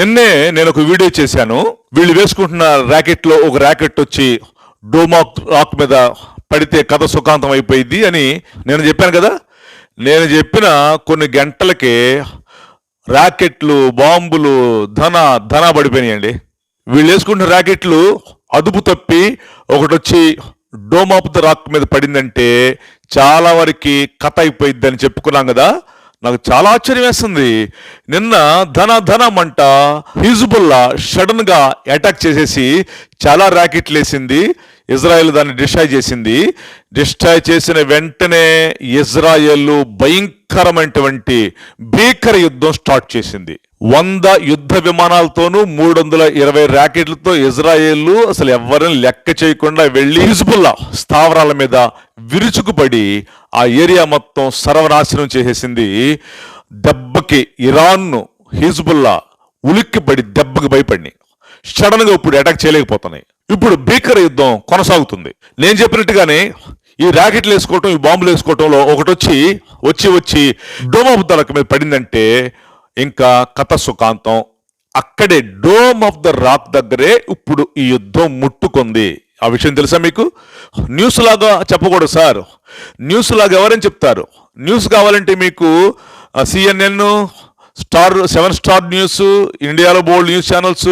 నిన్నే నేను ఒక వీడియో చేశాను. వీళ్ళు వేసుకుంటున్న ర్యాకెట్లో ఒక ర్యాకెట్ వచ్చి డోమాక్ రాక్ మీద పడితే కథ సుఖాంతం అయిపోయింది అని నేను చెప్పాను కదా. నేను చెప్పిన కొన్ని గంటలకే ర్యాకెట్లు బాంబులు ధన ధన పడిపోయినాయండి. వీళ్ళు వేసుకుంటున్న ర్యాకెట్లు అదుపు తప్పి ఒకటి వచ్చి డోమాప్ ద రాక్ మీద పడిందంటే చాలా వరకు కథ అయిపోయింది అని చెప్పుకున్నాం కదా. నాకు చాలా ఆశ్చర్యం వేస్తుంది. నిన్న ధన ధన మంట హిజుబుల్లా సడన్గా అటాక్ చేసేసి చాలా ర్యాకెట్లు వేసింది ఇజ్రాయెల్ దాన్ని డిస్ట్రాయ్ చేసింది. డిస్ట్రాయ్ చేసిన వెంటనే ఇజ్రాయెల్ భయంకరమైనటువంటి భీకర యుద్ధం స్టార్ట్ చేసింది. వంద యుద్ధ విమానాలతోనూ మూడు వందల ఇరవై ర్యాకెట్లతో ఇజ్రాయేల్ అసలు ఎవరిని లెక్క చేయకుండా వెళ్ళి హిజ్బుల్లా స్థావరాల మీద విరుచుకుపడి ఆ ఏరియా మొత్తం సర్వనాశనం చేసేసింది. దెబ్బకి ఇరాన్ను హిజ్బుల్లా ఉలిక్కిపడి దెబ్బకి భయపడి సడన్గా ఇప్పుడు అటాక్ చేయలేకపోతున్నాయి. ఇప్పుడు భీకర యుద్ధం కొనసాగుతుంది. నేను చెప్పినట్టుగానే ఈ ర్యాకెట్లు వేసుకోవటం ఈ బాంబులు వేసుకోవటంలో ఒకటి వచ్చి వచ్చి వచ్చి డోమ్ దళక మీద పడిందంటే ఇంకా కథ సుఖాంతం. అక్కడే డోమ్ ఆఫ్ ద రాక్ దగ్గరే ఇప్పుడు ఈ యుద్ధం ముట్టుకుంది. ఆ విషయం తెలుసా మీకు? న్యూస్ లాగా చెప్పకూడదు సార్. న్యూస్ లాగా ఎవరని చెప్తారు? న్యూస్ కావాలంటే మీకు CNN star seven star news ఇండియాలో బోల్డ్ న్యూస్ ఛానల్స్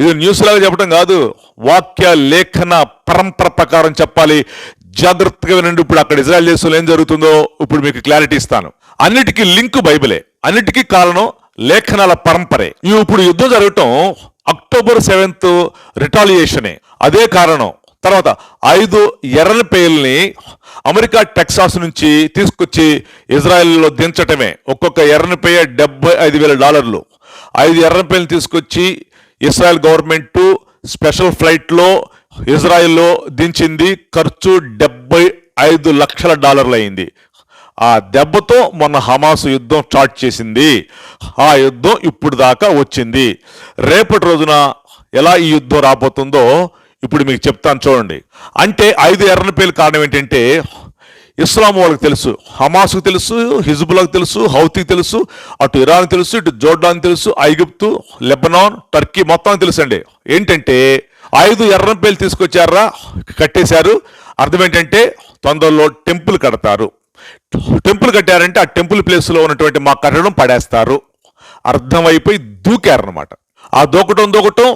ఇది న్యూస్ లాగా చెప్పడం కాదు. వాక్య లేఖన పరంపర ప్రకారం చెప్పాలి. జాగ్రత్తగా వినండి. ఇప్పుడు అక్కడ ఇజ్రాయల్ దేశంలో ఏం జరుగుతుందో ఇప్పుడు మీకు క్లారిటీ ఇస్తాను. అన్నిటికీ లింక్ బైబిలే అన్నిటికీ కారణం లేఖనాల పరంపరే. ఇప్పుడు యుద్ధం జరగటం అక్టోబర్ సెవెంత్ రిటాలియేషనే. అదే కారణం. తర్వాత ఐదు ఎర్రని పేల్ని అమెరికా టెక్సాస్ నుంచి తీసుకొచ్చి ఇజ్రాయెల్లో దించటమే. ఒక్కొక్క ఎర్రని పేయ డెబ్బై ఐదు వేల డాలర్లు. ఐదు ఎర్రని పేర్లు తీసుకొచ్చి ఇస్రాయెల్ గవర్నమెంట్ స్పెషల్ ఫ్లైట్లో ఇజ్రాయెల్లో దించింది. ఖర్చు డెబ్బై ఐదు లక్షల డాలర్లు అయింది ఆ దెబ్బతో మొన్న హమాస్ యుద్ధం స్టార్ట్ చేసింది. ఆ యుద్ధం ఇప్పుడు దాకా వచ్చింది. రేపటి రోజున ఎలా ఈ యుద్ధం రాబోతుందో ఇప్పుడు మీకు చెప్తాను చూడండి. అంటే ఐదు ఎర్రని పేర్లు కారణం ఏంటంటే ఇస్లాం వాళ్ళకి తెలుసు హమాస్కు తెలుసు హిజ్బుల్కి తెలుసు హౌతికి తెలుసు అటు ఇరాన్ తెలుసు ఇటు జోర్డాన్ తెలుసు ఐగుప్తు లెబనాన్ టర్కీ మొత్తం తెలుసు అండి ఏంటంటే ఐదు ఎర్రని పేర్లు తీసుకొచ్చారా? కట్టేశారు. అర్థం ఏంటంటే తొందరలో టెంపుల్ కడతారు. టెంపుల్ కట్టారంటే ఆ టెంపుల్ ప్లేస్లో ఉన్నటువంటి మా కట్టడం పడేస్తారు. అర్థమైపోయి దూకారనమాట ఆ దూకటం దూకటం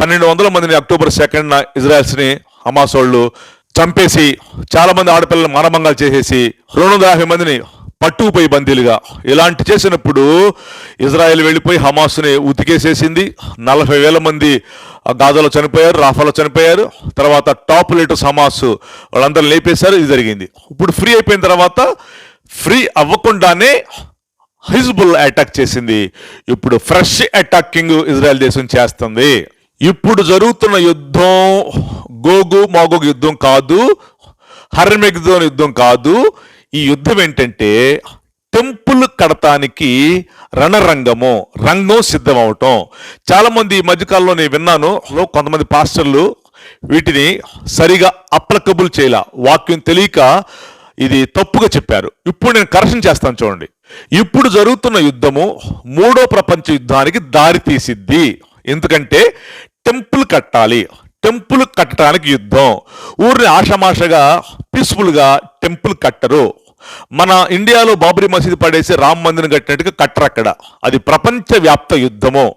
పన్నెండు వందల మందిని అక్టోబర్ సెకండ్న ఇజ్రాయల్స్ని హమాస్ వాళ్ళు చంపేసి చాలామంది ఆడపిల్లలు మానభంగాలు చేసేసి రెండు వందల యాభై మందిని పట్టుకుపోయి బందీలుగా. ఇలాంటి చేసినప్పుడు ఇజ్రాయెల్ వెళ్ళిపోయి హమాస్ని ఉతికేసేసింది. నలభై వేల మంది గాజాలో చనిపోయారు రాఫాలో చనిపోయారు. తర్వాత టాప్ లీటర్ సమాస్ వాళ్ళందరూ లేపేశారు. ఇది జరిగింది. ఇప్పుడు ఫ్రీ అయిపోయిన తర్వాత ఫ్రీ అవ్వకుండానే హిజ్బుల్ అటాక్ చేసింది. ఇప్పుడు ఫ్రెష్ అటాకింగ్ ఇజ్రాయెల్ దేశం చేస్తుంది. ఇప్పుడు జరుగుతున్న యుద్ధం గోగు మాగోగు యుద్ధం కాదు హర్మెగ్దోన్ యుద్ధం కాదు. ఈ యుద్ధం ఏంటంటే టెంపుల్ కడతానికి రణరంగము రంగం సిద్ధమవటం. చాలామంది ఈ మధ్యకాలంలో నేను విన్నాను కొంతమంది పాస్టర్లు వీటిని సరిగా అప్లకబుల్ చేయలా. వాక్యం తెలియక ఇది తప్పుగా చెప్పారు. ఇప్పుడు నేను కరెక్షన్ చేస్తాను చూడండి. ఇప్పుడు జరుగుతున్న యుద్ధము మూడో ప్రపంచ యుద్ధానికి దారి తీసిద్ది. ఎందుకంటే టెంపుల్ కట్టాలి. టెంపుల్ కట్టడానికి యుద్ధం. ఊరిని ఆషమాషగా పీస్ఫుల్గా టెంపుల్ కట్టరు. మన ఇండియాలో బాబ్రీ మసీదు పడేసి రామ్ మందిరం కట్టినట్టుగా కట్టరు అక్కడ. అది ప్రపంచవ్యాప్త యుద్ధము.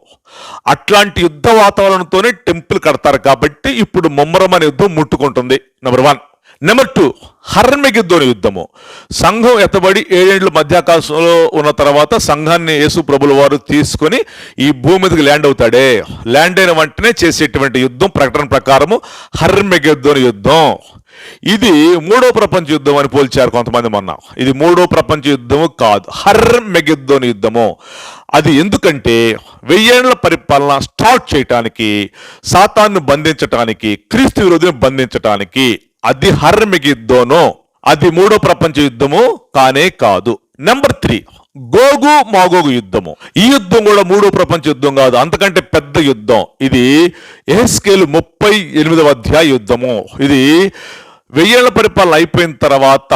అట్లాంటి యుద్ధ వాతావరణంతోనే టెంపుల్ కడతారు కాబట్టి ఇప్పుడు ముమ్మరం అనే యుద్ధం ముట్టుకుంటుంది. నెంబర్ వన్ నెంబర్ టూ హర్మెగిద్దోని యుద్ధము. సంఘం ఎత్తబడి ఏడేండ్ల మధ్యాకాశంలో ఉన్న తర్వాత సంఘాన్ని యేసు ప్రభుల వారు తీసుకొని ఈ భూమి మీదకి ల్యాండ్ అవుతాడే. ల్యాండ్ అయిన వెంటనే చేసేటువంటి యుద్ధం ప్రకటన ప్రకారము హర్మెగిద్దోని యుద్ధం. ఇది మూడో ప్రపంచ యుద్ధం అని పోల్చారు కొంతమంది మొన్న. ఇది మూడో ప్రపంచ యుద్ధము కాదు. హర్మెగిద్దోని యుద్ధము. అది ఎందుకంటే వెయ్యేళ్ళ పరిపాలన స్టార్ట్ చేయటానికి శాతాన్ని బంధించటానికి క్రీస్తు విరోధిని బంధించటానికి అది హర్మిగిద్దోనో అది మూడో ప్రపంచ యుద్ధము కానే కాదు. నెంబర్ త్రీ గోగు మాగోగు యుద్ధము. ఈ యుద్ధం కూడా మూడో ప్రపంచ యుద్ధం కాదు. అంతకంటే పెద్ద యుద్ధం. ఇది ఎహెస్కేల్ ముప్పై ఎనిమిదవ అధ్యాయ యుద్ధము. ఇది వెయ్యేళ్ళ పరిపాలన అయిపోయిన తర్వాత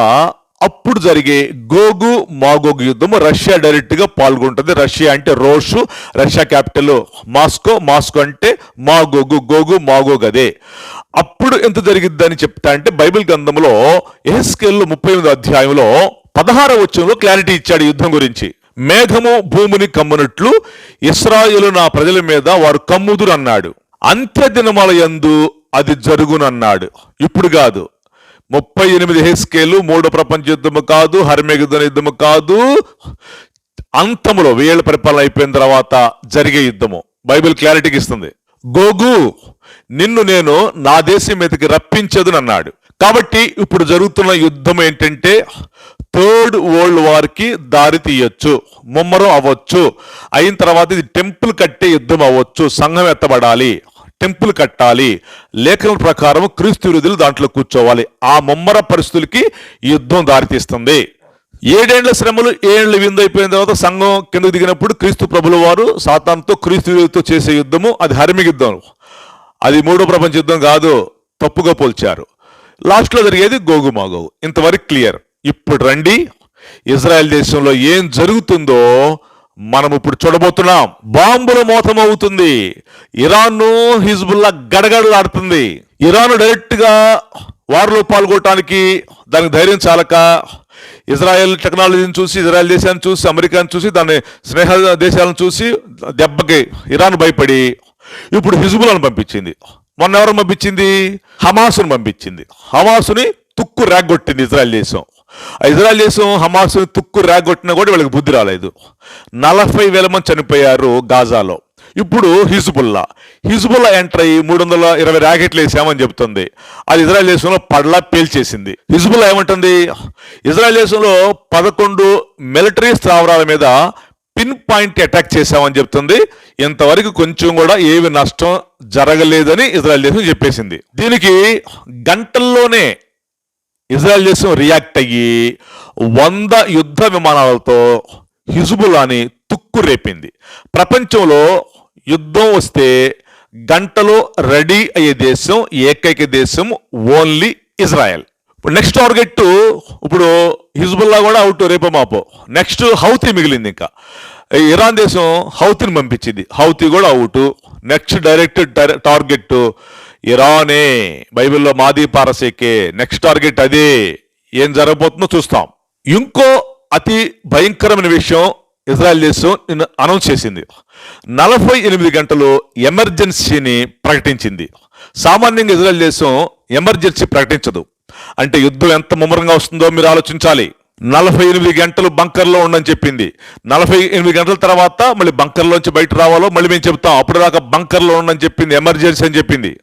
అప్పుడు జరిగే గోగు మాగోగు యుద్ధము రష్యా డైరెక్ట్గా పాల్గొంటుంది. రష్యా అంటే Rosh Russia capital Moscow Moscow అంటే మాగోగు గోగు మాగోగు అదే. అప్పుడు ఎంత జరిగిద్దని చెప్తా అంటే బైబిల్ గ్రంథంలో ఎహెస్కేల్ ముప్పై ఎనిమిది అధ్యాయంలో పదహార వచ్చంలో క్లారిటీ ఇచ్చాడు యుద్ధం గురించి. మేఘము భూమిని కమ్మునట్లు ఇస్రాయులు నా ప్రజల మీద వారు కమ్ముదురు అన్నాడు అంత్య దినమల యందు అది జరుగునన్నాడు. ఇప్పుడు కాదు. ముప్పై ఎనిమిది హెస్కేలు మూడో ప్రపంచ యుద్ధము కాదు హర్మేగుదన యుద్ధము కాదు. అంతములో వేళ్ళ పరిపాలన అయిపోయిన తర్వాత జరిగే యుద్ధము. బైబిల్ క్లారిటీకి ఇస్తుంది. గోగు నిన్ను నేను నా దేశం మీదకి రప్పించదు అన్నాడు. కాబట్టి ఇప్పుడు జరుగుతున్న యుద్ధం ఏంటంటే థర్డ్ వరల్డ్ వార్కి దారి తీయొచ్చు ముమ్మరం అవ్వచ్చు. అయిన తర్వాత ఇది టెంపుల్ కట్టే యుద్ధం అవ్వచ్చు సంఘం ఎత్తబడాలి. టెంపుల్ కట్టాలి. లేఖనం ప్రకారం క్రీస్తు విరుద్ధులు దాంట్లో కూర్చోవాలి. ఆ ముమ్మర పరిస్థితులకి యుద్ధం దారితీస్తుంది. ఏడేండ్ల శ్రమలు ఏళ్ళు విందు అయిపోయిన తర్వాత సంఘం కిందకు దిగినప్పుడు క్రీస్తు ప్రభుల వారు సాతాన్తో క్రీస్తు విరుద్ధులతో చేసే యుద్ధము అది హరిమి యుద్ధం. అది మూడో ప్రపంచ యుద్ధం కాదు తప్పుగా పోల్చారు. లాస్ట్లో జరిగేది గోగుమాగోగు ఇంతవరకు క్లియర్. ఇప్పుడు రండి. ఇజ్రాయెల్ దేశంలో ఏం జరుగుతుందో మనం ఇప్పుడు చూడబోతున్నాం. బాంబుల మోతమవుతుంది. అవుతుంది హిజ్బుల్లా గడగడలాడుతుంది. ఇరాన్ డైరెక్ట్గా వారిలో పాల్గొనడానికి దానికి ధైర్యం చాలక ఇజ్రాయెల్ టెక్నాలజీని చూసి ఇజ్రాయెల్ దేశాన్ని చూసి అమెరికాను చూసి దాని స్నేహ దేశాలను చూసి దెబ్బకి ఇరాన్ భయపడి ఇప్పుడు హిజ్బుల్ని పంపించింది. మొన్న ఎవరు పంపించింది? హమాసును పంపించింది. హమాసుని తుక్కు రాగొట్టింది ఇజ్రాయెల్ దేశం. ఇజ్రాయల్ దేశం హమాసుని తుక్కు రాగొట్టినా కూడా వీళ్ళకి బుద్ధి రాలేదు. నలభై వేల మంది చనిపోయారు గాజాలో. ఇప్పుడు హిజ్బుల్లా. హిజ్బుల్లా ఎంటర్ అయ్యి మూడు వందల ఇరవై ర్యాకెట్లు వేసామని చెప్తుంది. అది ఇజ్రాయెల్ దేశంలో పడలా పేల్చేసింది. హిజ్బుల్లా ఏమంటుంది? ఇజ్రాయెల్ దేశంలో పదకొండు మిలిటరీ స్థావరాల మీద పిన్ పాయింట్ అటాక్ చేశామని చెప్తుంది. ఇంతవరకు కొంచెం కూడా ఏమి నష్టం జరగలేదని ఇజ్రాయెల్ దేశం చెప్పేసింది. దీనికి గంటల్లోనే ఇజ్రాయెల్ దేశం రియాక్ట్ అయ్యి వంద యుద్ధ విమానాలతో హిజుబులాని తుక్కు రేపింది. ప్రపంచంలో యుద్ధం వస్తే గంటలో రెడీ అయ్యే దేశం ఏకైక దేశం ఓన్లీ ఇజ్రాయెల్. నెక్స్ట్ టార్గెట్ ఇప్పుడు హిజ్బుల్లా కూడా అవుట్ రేపో మాపో. నెక్స్ట్ హౌతీ మిగిలింది ఇంకా. ఇరాన్ దేశం హౌతీని పంపించింది. హౌతీ కూడా అవుట్. నెక్స్ట్ డైరెక్ట్ టార్గెట్ ఇరానే బైబిల్లో మాది పారసేకే నెక్స్ట్ టార్గెట్ అదే. ఏం జరగబోతుందో చూస్తాం. ఇంకో అతి భయంకరమైన విషయం ఇజ్రాయెల్ దేశం నిన్న అనౌన్స్ చేసింది. నలభై ఎనిమిది గంటలు ఎమర్జెన్సీని ప్రకటించింది. సామాన్యంగా ఇజ్రాయెల్ దేశం ఎమర్జెన్సీ ప్రకటించదు. అంటే యుద్ధం ఎంత ముమ్మరంగా వస్తుందో మీరు ఆలోచించాలి. నలభై ఎనిమిది గంటలు బంకర్లో ఉండని చెప్పింది. నలభై ఎనిమిది గంటల తర్వాత మళ్ళీ బంకర్లోంచి బయట రావాలో మళ్ళీ మేము చెప్తాం. అప్పుడు దాకా బంకర్లో ఉండని చెప్పింది ఎమర్జెన్సీ అని చెప్పింది.